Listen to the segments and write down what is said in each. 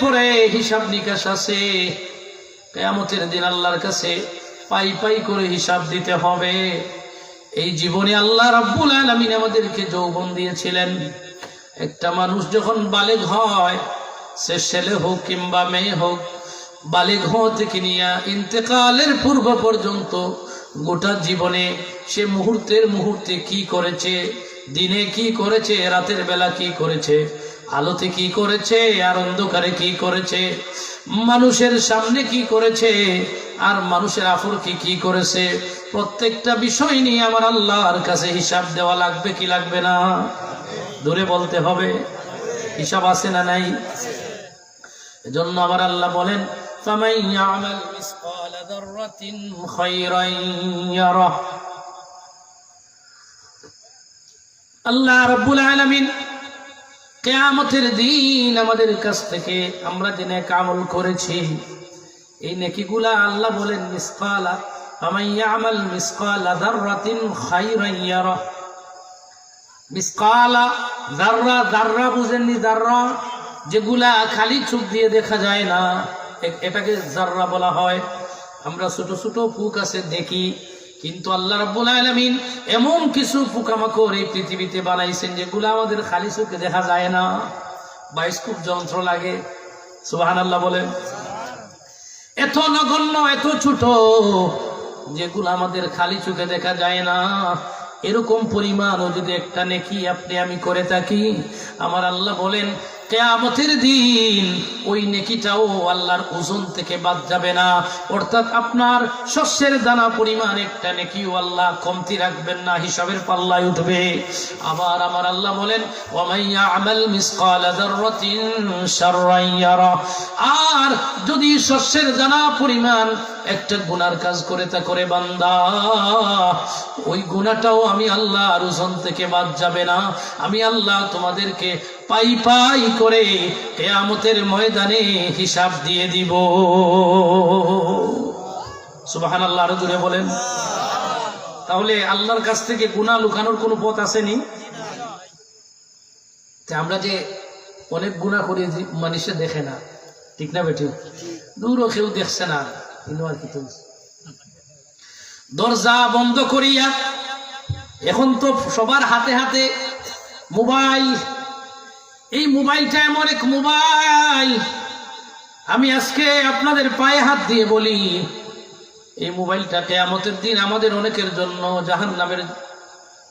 পরে হিসাব নিকাশ আছে। কেয়ামতের দিন আল্লাহর কাছে পাই পাই করে হিসাব দিতে হবে। এই জীবনে আল্লাহ রাব্বুল আলামিন আমাদেরকে যৌবন দিয়েছিলেন। একটা মানুষ যখন বালেগ হয়, সে ছেলে হোক কিংবা মেয়ে হোক, বালেগ হওয়া থেকে নিয়ে ইন্তেকালের পূর্ব পর্যন্ত গোটা জীবনে সে মুহূর্তের মুহূর্তে কি করেছে, দিনে কি করেছে, রাতের বেলা কি করেছে আলোতে কি করেছে, আর অন্ধকারে কি করেছে? মানুষের সামনে কি করেছে, আর মানুষের আফর কি কি করেছে? প্রত্যেকটা বিষয় নিয়ে আমার আল্লাহর কাছে হিসাব দেওয়া লাগবে কি লাগবে না? দূরে বলতে হবে, হিসাব আছে না নাই? এজন্য আমার আল্লাহ বলেন আল্লাহ রব্বুল আলমিন কেয়ামতের দিন আমাদের কাছ থেকে আমরা যে নেক আমল করেছি, এই নেকিগুলা আল্লাহ বলেন, মিসকালা ইয়ামাল মিসকালা যাররাতিন খায়রান ইয়ারা। মিসকালা যাররা যাররা বুঝেননি যাররা যেগুলা খালি চোখ দিয়ে দেখা যায় না এটাকে যাররা বলা হয়। আমরা ছোট ছোট ফুক আছে, দেখি কিন্তু আল্লাহ রাব্বুল আলামিন এমন কিছু পোকামাকড় এই পৃথিবীতে বানাইছেন যেগুলো আমাদের খালি চোখে দেখা যায় না। বাইস্কোপ যন্ত্র লাগে, সুবহানাল্লাহ বলেন। এত নগণ্য, এত ছোট, যেগুলো আমাদের খালি চোখে দেখা যায় না। এরকম পরিমাণও যদি একটা নেকি আপনি আমি করে থাকি, আমার আল্লাহ বলেন কেয়ামতের দিন ওই নেকিটাও আল্লাহর ওজন থেকে বাদ যাবে না। অর্থাৎ আপনার শস্যের দানা পরিমাণ একটা নেকিও আল্লাহ কমতি রাখবেন না, হিসাবের পাল্লায় উঠবে। আবার আমার আল্লাহ বলেন আর যদি শস্যের দানা পরিমাণ একটা গুনার কাজ করে তা করে বান্দা। ওই গুণাটাও আমি আল্লাহ আর ওজন থেকে বাদ যাবে না। আমি আল্লাহ তোমাদেরকে পাই পাই করে কেয়ামতের ময়দানে হিসাব দিয়ে দিব। সুবাহান আল্লাহ আরও দূরে বলেন। তাহলে আল্লাহর কাছ থেকে গুণা লুকানোর কোনো পথ আসেনি? আমরা যে অনেক গুণা করি, মানুষে দেখে না। ঠিক না বেটি? দূরও কেউ দেখছে না। দরজা বন্ধ করিয়া এখন তো সবার হাতে হাতে মোবাইল। এই মোবাইলটা এমন এক মোবাইল। আমি আজকে আপনাদের পায়ে হাত দিয়ে বলি, এই মোবাইলটা কেয়ামতের দিন আমাদের অনেকের জন্য জাহান নামের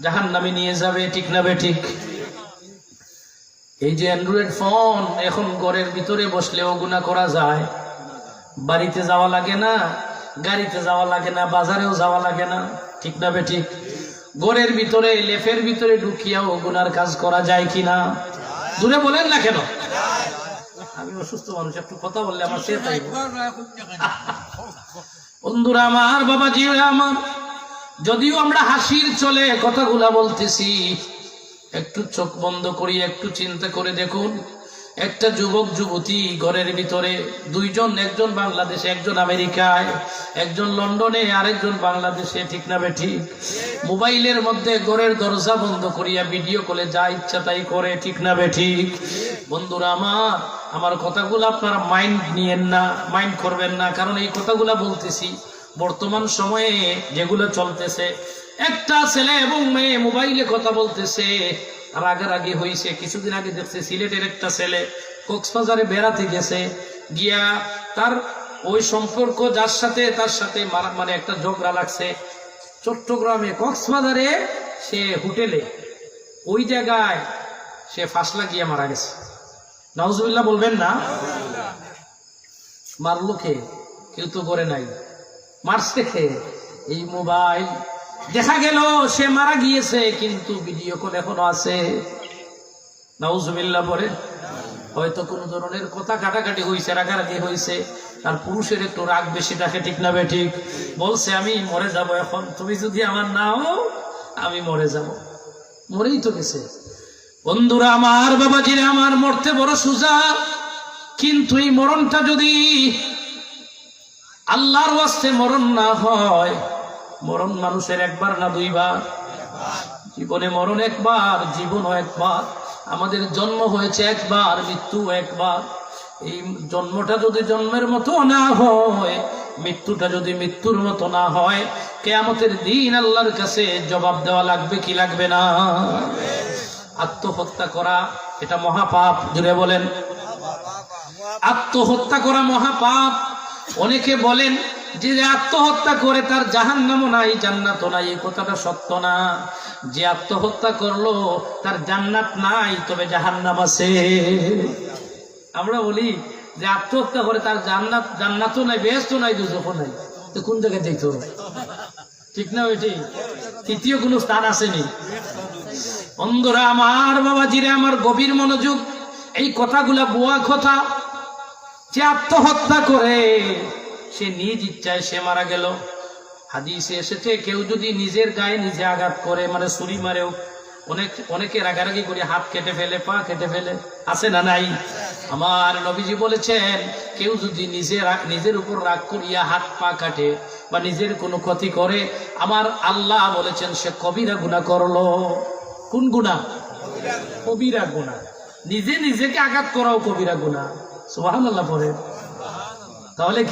জাহান নামে নিয়ে যাবে, ঠিক না ঠিক? এই যে অ্যান্ড্রয়েড ফোন এখন ঘরের ভিতরে বসলেও গুণা করা যায়। বাড়িতে যাওয়া লাগে না, গাড়িতে যাওয়া লাগে না, বাজারেও যাওয়া লাগে না। ঠিক না বে ঠিক? ঘরের ভিতরে লেফের ভিতরে ঢুকিয়াও গুনার কাজ করা যায় কি না? দূরে বলেন না কেন? আমি অসুস্থ মানুষ, একটু কথা বললে আমার সে বন্ধুরা আমার বাবা জি আমার, যদিও আমরা হাসির চলে কথাগুলা বলতেছি, একটু চোখ বন্ধ করি, একটু চিন্তা করে দেখুন। একটা যুবক, যুবতী ঘরের ভিতরে, দুইজন, একজন বাংলাদেশে, একজন আমেরিকায়, একজন লন্ডনে, আরেকজন বাংলাদেশে, ঠিক না বে ঠিক? মোবাইলের মধ্যে ঘরের দরজা বন্ধ করিয়া ভিডিও কলে যা ইচ্ছা তাই করে, ঠিক না বেঠিক বন্ধুরা আমার আমার কথাগুলো আপনারা মাইন্ড নিয়েন না মাইন্ড করবেন না, কারণ এই কথাগুলো বলতেছি। বর্তমান সময়ে যেগুলো চলতেছে, একটা ছেলে এবং মেয়ে মোবাইলে কথা বলতেছে রাগারাগি হয়েছে কিছুদিন আগে দেখছে সিলেটের একটা ছেলে কক্সবাজারে বেড়াতে গেছে, গিয়া তার ওই সম্পর্ক, যার সাথে তার সাথে মানে একটা ঝগড়া লাগছে। চট্টগ্রামে, কক্সবাজারে সে হোটেলে, ওই জায়গায় সে ফাঁসলা গিয়ে মারা গেছে। নওয়াজুবিল্লাহ বলবেন না? মারলো কে? কেউ তো করে নাই। মারছে খে এই মোবাইল দেখা গেল, সে মারা গিয়েছে, কিন্তু ভিডিও কল এখনও আছে। নাউজুবিল্লাহ পরে। হয়তো কোনো ধরনের কথা কাটাকাটি হয়েছে রাগারাগি হয়েছে আর পুরুষের একটু রাগ বেশি থাকে, ঠিক না ঠিক? বলছে, আমি মরে যাব এখন, তুমি যদি আমার না হও, আমি মরে যাব। মরেই তো গেছে। বন্ধুরা আমার, বাবাজিরা আমার, মরতে বড় সুজা। কিন্তু এই মরণটা যদি আল্লাহর ওয়াস্তে মরণ না হয় মরণ মানুষের একবার না দুইবার? জীবনে মরণ একবার, জীবনও একবার। আমাদের জন্ম হয়েছে একবার মৃত্যু একবার। এই জন্মটা যদি জন্মের মতো না হয়, মৃত্যুটা যদি মৃত্যুর মতো না হয়, কেয়ামতের দিন আল্লাহর কাছে জবাব দেওয়া লাগবে কি লাগবে না? আত্মহত্যা করা, এটা মহাপাপ জুড়ে বলেন। আত্মহত্যা করা মহাপাপ। অনেকে বলেন যে আত্মহত্যা করে তার জাহান জাহান্নামও নাই, জান্নাতও নাই, এই কথাটা সত্য না। যে আত্মহত্যা করল, তার জান্নাত নাই, তবে জাহান্নাম আছে। আমরা বলি, যে আত্মহত্যা করে তার জান্নাত, জান্নাতও নাই বেহেস্ত নাই দুজকও নাই। তো কোন জায়গায় দেখতে ঠিক না ওইটি তৃতীয় কোনো স্থান আসেনি। অন্ধরা আমার বাবাজিরে, আমার গভীর মনোযোগ, এই কথাগুলা বুয়া কথা। যে আত্মহত্যা করে সে নিজ ইচ্ছায় সে মারা গেল। হাদিসে এসেছে, কেউ যদি নিজের গায়ে নিজে আঘাত করে মানে ছুরি মারেও অনেক অনেকে রাগারাগি করে হাত কেটে ফেলে, পা কেটে ফেলে, আছে না নাই? আমার নবীজি বলেছেন, কেউ যদি নিজের নিজের উপর রাগ করিয়া হাত পা কাটে বা নিজের কোনো ক্ষতি করে, আমার আল্লাহ বলেছেন, সে কবিরা গুণা করল। কোন গুণা কবিরা গুণা নিজে নিজেকে আঘাত করাও কবিরা গুণা সুবাহ পরে তাহলে কি